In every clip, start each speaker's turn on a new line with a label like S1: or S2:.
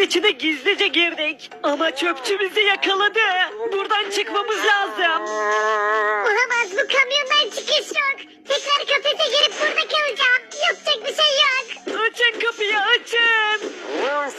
S1: içine gizlice girdik. Ama çöpçü bizi yakaladı. Buradan çıkmamız lazım.
S2: Olamaz bu kamyondan çıkış yok. Tekrar kafese girip burada kalacağım. Yapacak bir şey yok.
S1: Açın kapıyı açın.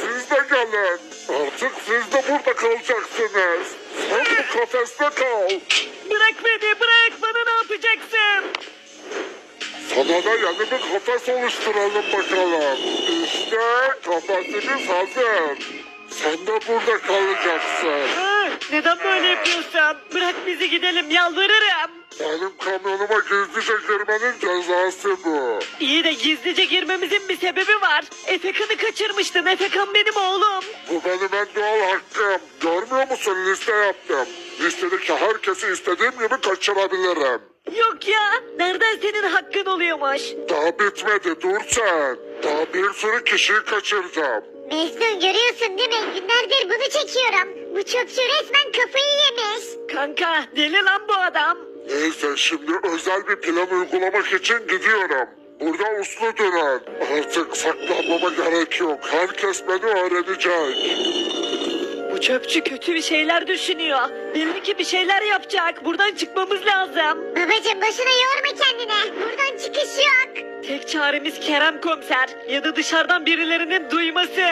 S3: Siz de gelin. Artık siz de burada kalacaksınız. Sen bu kafeste kal.
S1: Bırak beni bırak bana ne yapacaksın?
S3: Sana da yeni bir kafes oluşturalım bakalım. İşte kafesimiz hazır. Sen de burada kalacaksın.
S1: Ha, neden böyle yapıyorsun? Bırak bizi gidelim yalvarırım.
S3: Benim kamyonuma gizlice girmenin cezası bu.
S1: İyi de gizlice girmemizin bir sebebi var. Efekan'ı kaçırmıştın. Efekan benim oğlum.
S3: Bu benim en doğal hakkım. Görmüyor musun liste yaptım. Listedeki herkesi istediğim gibi kaçırabilirim.
S1: Yok ya. Nereden senin hakkın oluyormuş?
S3: Daha bitmedi dur sen. Daha bir sürü kişiyi kaçıracağım.
S2: Mecnun görüyorsun değil mi? Günlerdir bunu çekiyorum. Bu çöpçü resmen kafayı yemiş.
S1: Kanka deli lan bu adam.
S3: Neyse şimdi özel bir plan uygulamak için gidiyorum. Burada uslu durun. Artık saklanmama gerek yok. Herkes beni öğrenecek.
S1: Bu çöpçü kötü bir şeyler düşünüyor. Belli ki bir şeyler yapacak. Buradan çıkmamız lazım.
S2: Babacım boşuna yorma kendine. Buradan çıkış yok.
S1: Tek çaremiz Kerem komiser ya da dışarıdan birilerinin duyması.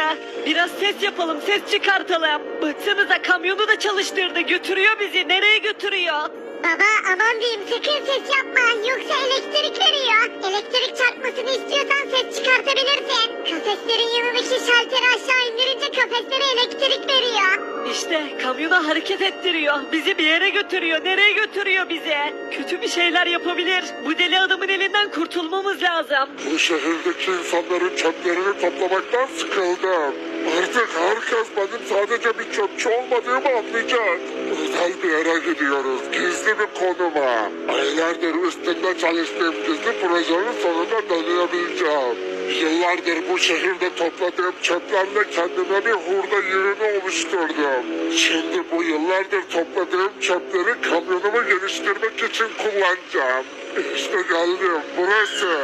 S1: Biraz ses yapalım, ses çıkartalım. Baksanıza kamyonu da çalıştırdı. Götürüyor bizi. Nereye götürüyor?
S2: Baba aman diyeyim sakın ses yapma. Yoksa elektrik veriyor. Elektrik çarpmasını istiyorsan ses çıkartabilirsin. Kafeslerin yanındaki şalteri aşağı indirince kafeslere elektrik veriyor.
S1: İşte kamyonu hareket ettiriyor. Bizi bir yere götürüyor. Nereye götürüyor bizi? Kötü bir şeyler yapabilir. Bu deli adamın elinden kurtulmamız lazım.
S3: Bu şehirdeki insanların çöplerini toplamaktan sıkıldım. Artık herkes benim sadece bir çöpçü olmadığımı anlayacak. Özel bir yere gidiyoruz. Gizli bir konuma. Aylardır üstünde çalıştığım gizli projenin sonunda deneyebileceğim. Yıllardır bu şehirde topladığım çöplerle kendime bir hurda yığını oluşturdum. Şimdi bu yıllardır topladığım çöpleri kamyonumu geliştirmek için kullanacağım. İşte geldim burası.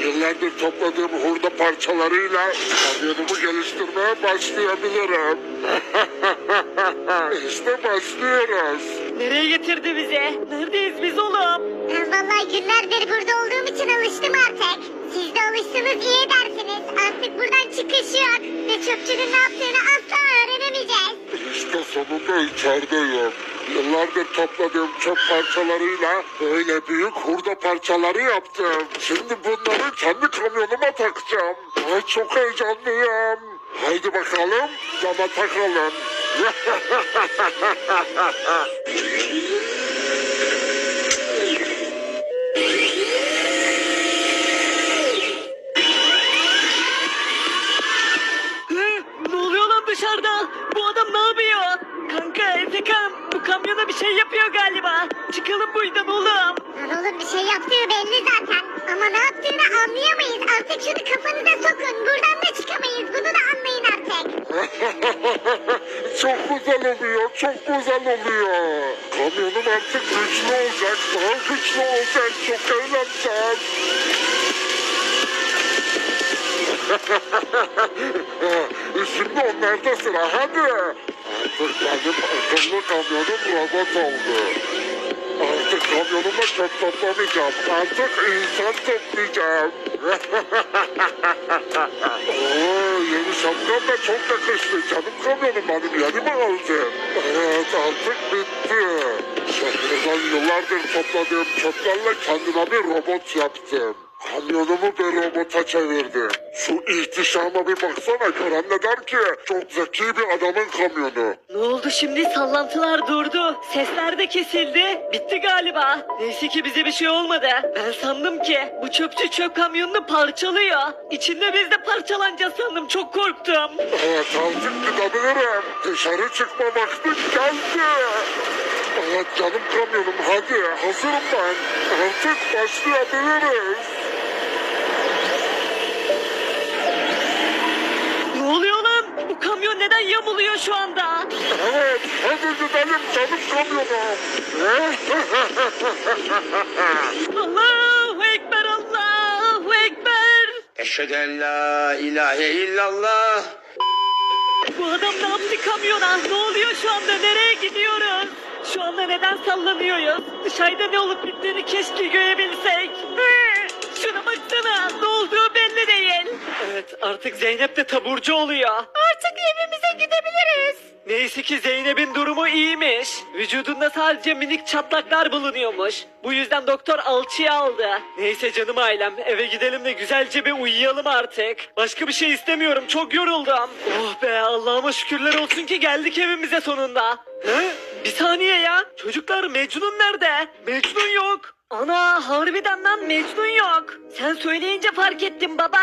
S3: Yıllardır topladığım hurda parçalarıyla kamyonumu geliştirmeye başlayabilirim. işte başlıyoruz.
S1: Nereye getirdi bizi? Neredeyiz biz oğlum?
S2: Ben vallahi günlerdir burada olduğum için alıştım artık. Siz de alıştınız iyi edersiniz. Artık buradan çıkış yok. Ve çöpçünün ne yaptığını asla öğrenemeyeceğiz.
S3: İşte sonunda içerideyim. Yıllardır topladığım çöp parçalarıyla böyle büyük hurda parçaları yaptım. Şimdi bunları kendi kamyonuma takacağım. Ay çok heyecanlıyım. Haydi bakalım cama takalım.
S1: Hı? Ne oluyor lan dışarıda? Bu adam ne yapıyor? Kanka Efekan bu kamyona bir şey yapıyor galiba. Çıkalım buradan oğlum.
S2: Lan oğlum bir şey yaptığı belli zaten. Ama ne yaptığını anlayamayız. Artık şunu kafanıza sokun. Buradan da çıkamayız. Bunu da anlayın artık.
S3: çok güzel oluyor, çok güzel oluyor. Kamyonum artık güçlü olacak, daha güçlü olacak. Çok eğleneceğim. Şimdi onlarda sıra hadi. Benim akıllı kamyonum robot oldu. Artık kamyonumla çöp toplamayacağım. Artık insan toplayacağım. Oo, yeni şapkam da çok yakıştı. Canım kamyonum benim yeni mi aldın? Evet artık bitti. Şehirden yıllardır topladığım çöplerle kendime bir robot yaptım. Kamyonumu bir robota çevirdim. Şu ihtişama bir baksana gören ne der ki? Çok zeki bir adamın kamyonu.
S1: Ne oldu şimdi sallantılar durdu. Sesler de kesildi. Bitti galiba. Neyse ki bize bir şey olmadı. Ben sandım ki bu çöpçü çöp kamyonunu parçalıyor. İçinde biz de parçalanacağız sandım. Çok korktum.
S3: Evet artık gidebilirim. Dışarı çıkma vakti geldi. Evet canım kamyonum hadi hazırım ben. Artık başlayabiliriz. Hadi gidelim canım kamyonum.
S1: Allahu Ekber Allahu Ekber.
S4: Eşhedü en la ilahe illallah.
S1: Bu kamyona. Ne oluyor şu anda? Nereye gidiyoruz? Şu anda neden sallanıyoruz? Dışarıda ne olup bittiğini keşke görebilsek. Şuna baksana. Ne olduğu belli değil. Evet artık Zeynep de taburcu oluyor. Artık evimize gidebiliriz. Neyse ki Zeynep'in durumu iyiymiş. Vücudunda sadece minik çatlaklar bulunuyormuş. Bu yüzden doktor alçıya aldı. Neyse canım ailem eve gidelim de güzelce bir uyuyalım artık. Başka bir şey istemiyorum çok yoruldum. Oh be Allah'ıma şükürler olsun ki geldik evimize sonunda. He? Bir saniye ya. Çocuklar Mecnun nerede? Mecnun yok. Ana harbiden lan Mecnun yok. Sen söyleyince fark ettim baba.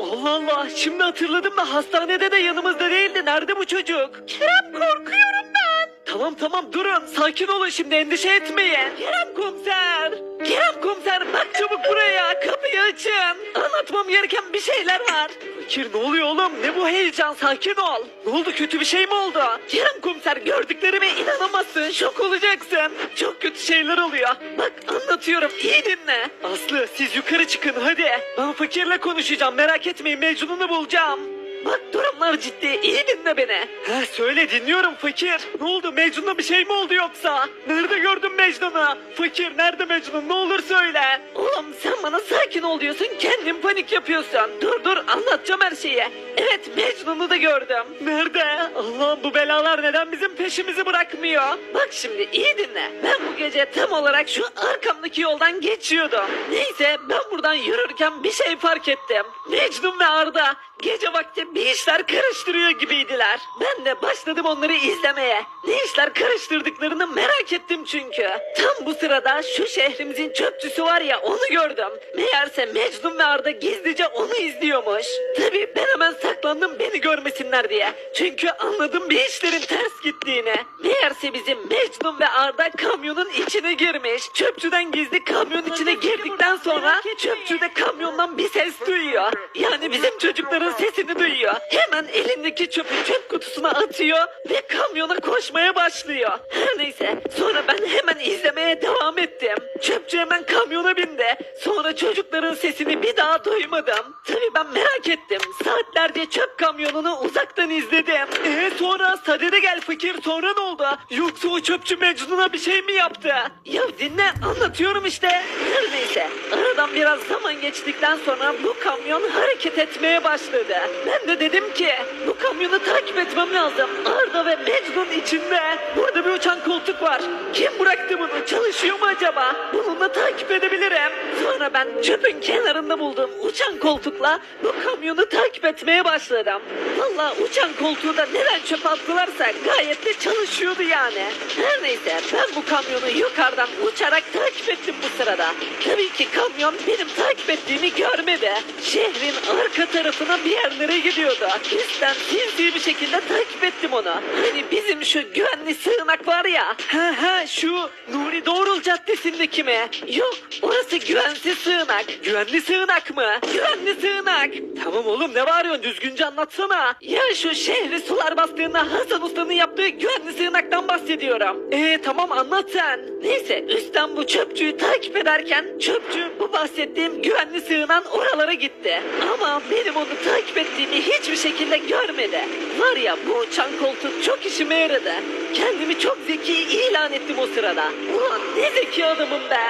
S1: Allah Allah şimdi hatırladım da hastanede de yanımızda değildi. Nerede bu çocuk? Kerem korkuyorum ben. Tamam tamam durun sakin olun şimdi endişe etmeyin. Kerem komiser. Kerem komiser bak çabuk buraya kapıyı açın. Anlatmam gereken bir şeyler var. Fakir ne oluyor oğlum ne bu heyecan sakin ol. Ne oldu kötü bir şey mi oldu? Kerem komiser gördüklerime inanamazsın şok olacaksın. Çok kötü şeyler oluyor. Bak anlatıyorum iyi dinle. Aslı siz yukarı çıkın hadi. Ben fakirle konuşacağım merak etmeyin Mecnun'u bulacağım. Bak durumlar ciddi iyi dinle beni. He söyle dinliyorum fakir. Ne oldu Mecnun'a bir şey mi oldu yoksa? Nerede gördün Mecnun'u? Fakir nerede Mecnun ne olur söyle. Oğlum sen bana sakin ol diyorsun kendin panik yapıyorsun. Dur dur anlatacağım her şeyi. Evet Mecnun'u da gördüm. Nerede? Allah'ım bu belalar neden bizim peşimizi bırakmıyor? Bak şimdi iyi dinle. Ben bu gece tam olarak şu arkamdaki yoldan geçiyordum. Neyse ben buradan yürürken bir şey fark ettim. Mecnun ve Arda gece vakti bir işler karıştırıyor gibiydiler. Ben de başladım onları izlemeye. Ne işler karıştırdıklarını merak ettim çünkü. Tam bu sırada şu şehrimizin çöpçüsü var ya onu gördüm. Meğerse Mecnun ve Arda gizlice onu izliyormuş. Tabii ben hemen saklandım beni görmesinler diye. Çünkü anladım bir işlerin ters gittiğini. Meğerse bizim Mecnun ve Arda kamyonun içine girmiş. Çöpçüden gizli kamyon içine girdikten sonra çöpçü de kamyondan bir ses duyuyor. Yani bizim çocukların sesini duyuyor. Hemen elindeki çöpü çöp kutusuna atıyor ve kamyona koşmaya başlıyor. Her neyse sonra ben hemen izlemeye devam ettim. Çöpçü hemen kamyona bindi. Sonra çocukların sesini bir daha duymadım. Tabii ben merak ettim. Saatlerce çöp kamyonunu uzaktan izledim. Ee sonra sadede gel fakir sonra ne oldu? Yoksa o çöpçü Mecnun'a bir şey mi yaptı? Ya dinle anlatıyorum işte. Her neyse aradan biraz zaman geçtikten sonra bu kamyon hareket etmeye başladı. Ben de dedim ki bu kamyonu takip etmem lazım. Arda ve Mecnun içinde. Burada bir uçan koltuk var. Kim bıraktı bunu? Çalışıyor mu acaba? Bununla takip edebilirim. Sonra ben çöpün kenarında bulduğum uçan koltukla bu kamyonu takip etmeye başladım. Valla uçan koltuğu da neden çöpe attılarsa gayet de çalışıyordu yani. Her neyse ben bu kamyonu yukarıdan uçarak takip ettim bu sırada. Tabii ki kamyon benim takip ettiğimi görmedi. Şehrin arka tarafına bir yerlere gidiyordu. Üstten sinsi bir şekilde takip ettim onu. Hani bizim şu güvenli sığınak var ya. Ha ha şu Nuri Doğrul Caddesi'ndeki mi? Yok orası güvensiz sığınak. Güvenli sığınak mı? Güvenli sığınak. Tamam oğlum ne bağırıyorsun düzgünce anlatsana. Ya şu şehri sular bastığında Hasan Usta'nın yaptığı güvenli sığınaktan bahsediyorum. Eee tamam anlat sen. Neyse üstten bu çöpçüyü takip ederken çöpçü bu bahsettiğim güvenli sığınan oralara gitti. Ama benim onu takip ettiğimi hiçbir şekilde görmedi. Var ya bu uçan koltuk çok işime yaradı. Kendimi çok zeki ilan ettim o sırada. Ulan ne zeki adamım be.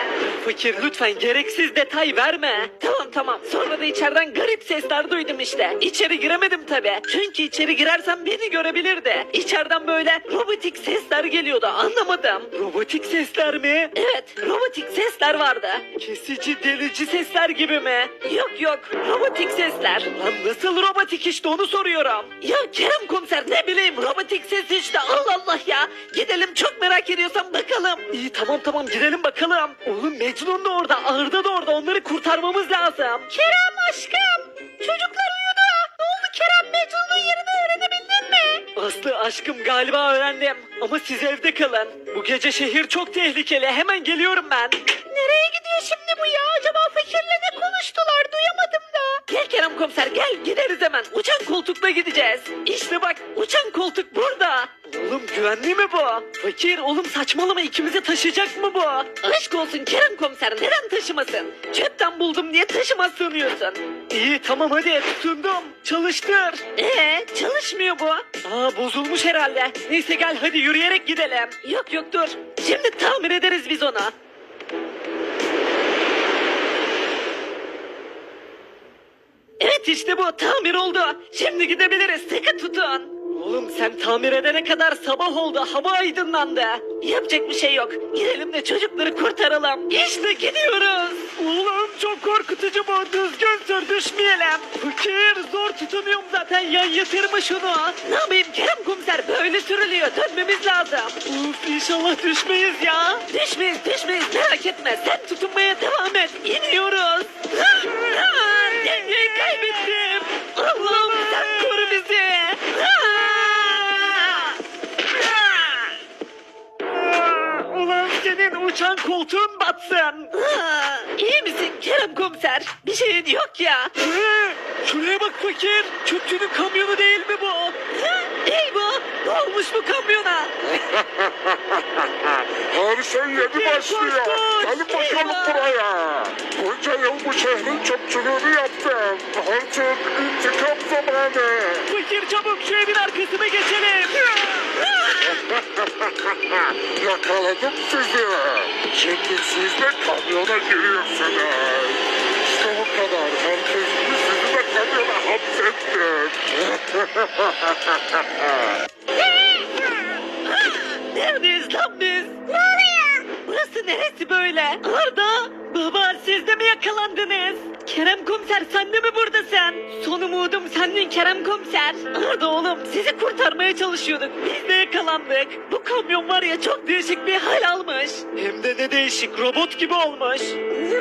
S1: Fakir lütfen gereksiz detay verme. Tamam tamam sonra da içeriden garip sesler duydum işte. İçeri giremedim tabi. Çünkü içeri girersem beni görebilirdi. İçeriden böyle robotik sesler geliyordu anlamadım. Robotik sesler mi? Evet robotik sesler vardı. Kesici delici sesler gibi mi? Yok yok robotik sesler. Lan nasıl robotik işte onu soruyorum. Ya Kerem komiser ne bileyim robotik ses işte Allah Allah ya. Gidelim çok merak ediyorsan bakalım. İyi tamam tamam gidelim bakalım. Oğlum Mecnun da orada Arda da orada onları kurtarmamız lazım. Kerem aşkım çocuklar uyudu. Ne oldu Kerem Mecnun'un yerini öğrenebildin mi? Aslı aşkım galiba öğrendim. Ama siz evde kalın. Bu gece şehir çok tehlikeli. Hemen geliyorum ben. Nereye gidiyor şimdi bu ya? Acaba fakirle ne konuştular? Kerem komiser gel gideriz hemen. Uçan koltukla gideceğiz. İşte bak uçan koltuk burada. Oğlum güvenli mi bu? Fakir oğlum saçmalama ikimizi taşıyacak mı bu? Aşk olsun Kerem komiser neden taşımasın? Çöpten buldum diye taşımaz sanıyorsun. İyi tamam hadi tutundum. Çalıştır. Ee çalışmıyor bu. Aa bozulmuş herhalde. Neyse gel hadi yürüyerek gidelim. Yok yok dur. Şimdi tamir ederiz biz onu. Evet işte bu tamir oldu. Şimdi gidebiliriz sıkı tutun. Oğlum sen tamir edene kadar sabah oldu hava aydınlandı. Yapacak bir şey yok. Gidelim de çocukları kurtaralım. İşte gidiyoruz. Oğlum çok korkutucu bu. Düzgün sür düşmeyelim. Fakir zor tutunuyorum zaten ya yatırma şunu. Ne yapayım Kerem komiser böyle sürülüyor. Dönmemiz lazım. Uf inşallah düşmeyiz ya. Düşmeyiz düşmeyiz merak etme. Sen tutunmaya devam et. İniyoruz. Şeyin yok ya. Şuraya bak fakir. Çöpçünün kamyonu değil mi bu? Değil bu. Ne olmuş bu kamyona?
S3: Şey yeni başlıyor. Gelin bakalım buraya. Bunca yıl bu şehrin çöpçülüğünü yaptım. Artık intikam zamanı.
S1: Fakir çabuk şu evin arkasına geçelim.
S3: Yakaladım sizi. Şimdi siz de kamyona giriyorsunuz. Sizi de kamyona hapsettim.
S1: Neredeyiz lan biz?
S2: Ne oluyor?
S1: Burası neresi böyle? Arda! Baba siz de mi yakalandınız? Kerem komiser sen de mi buradasın? Son umudum sendin Kerem komiser. Arda oğlum sizi kurtarmaya çalışıyorduk. Biz de yakalandık. Bu kamyon var ya çok değişik bir hal almış. Hem de ne değişik robot gibi olmuş.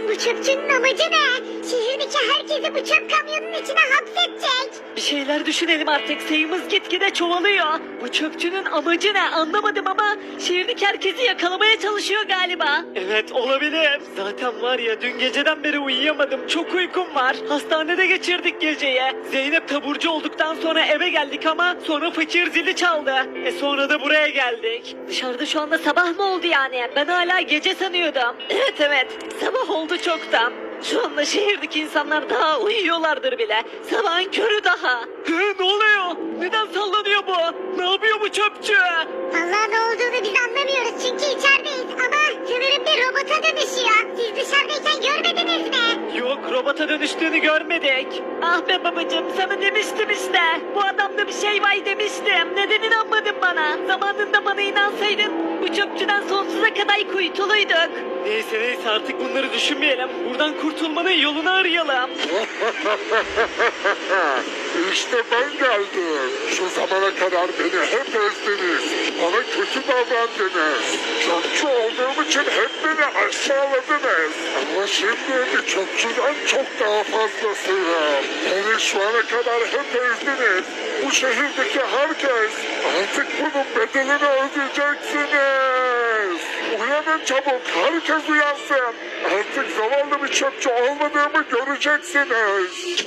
S2: Oğlum bu çöpçünün amacı ne? Şehirdeki herkesi bu çöp kamyonunun içine hapsedecek.
S1: Bir şeyler düşünelim artık sayımız gitgide çoğalıyor. Bu çöpçünün amacı ne anlamadım ama şehirdeki herkesi yakalamaya çalışıyor galiba. Evet olabilir. Zaten var ya dün geceden beri uyuyamadım çok uykum var. Hastanede geçirdik geceyi. Zeynep taburcu olduktan sonra eve geldik ama sonra fakir zili çaldı. E sonra da buraya geldik. Dışarıda şu anda sabah mı oldu yani? Ben hala gece sanıyordum. Evet evet sabah oldu çoktan. Şu anda şehirdeki insanlar daha uyuyorlardır bile. Sabahın körü daha. ne oluyor? Neden sallanıyor bu? Ne yapıyor bu çöpçü?
S2: Vallahi ne olduğunu biz anlamıyoruz çünkü içerideyiz ama sanırım bir robota dönüşüyor. Siz dışarıdayken görmediniz mi?
S1: Yok robota dönüştüğünü görmedik. Ah be babacığım sana demiştim işte. Bu adamda bir şey var demiştim. Neden inanmadın bana? Zamanında bana inansaydın bu çöpçüden sonsuza kadar kuytuluyduk. Neyse neyse artık bunları düşünmeyelim. Buradan kurtulmanın yolunu arayalım.
S3: işte ben geldim. Şu zamana kadar beni hep ezdiniz. Bana kötü davrandınız. Çöpçü olduğum için hep beni aşağıladınız. Ama şimdi bir çöpçüden çok daha fazlasıyım. Beni şu ana kadar hep ezdiniz. Bu şehirdeki herkes artık bunun bedelini ödeyeceksiniz. Uyanın çabuk. Herkes uyansın. Artık zavallı bir çöpçü olmadığımı göreceksiniz.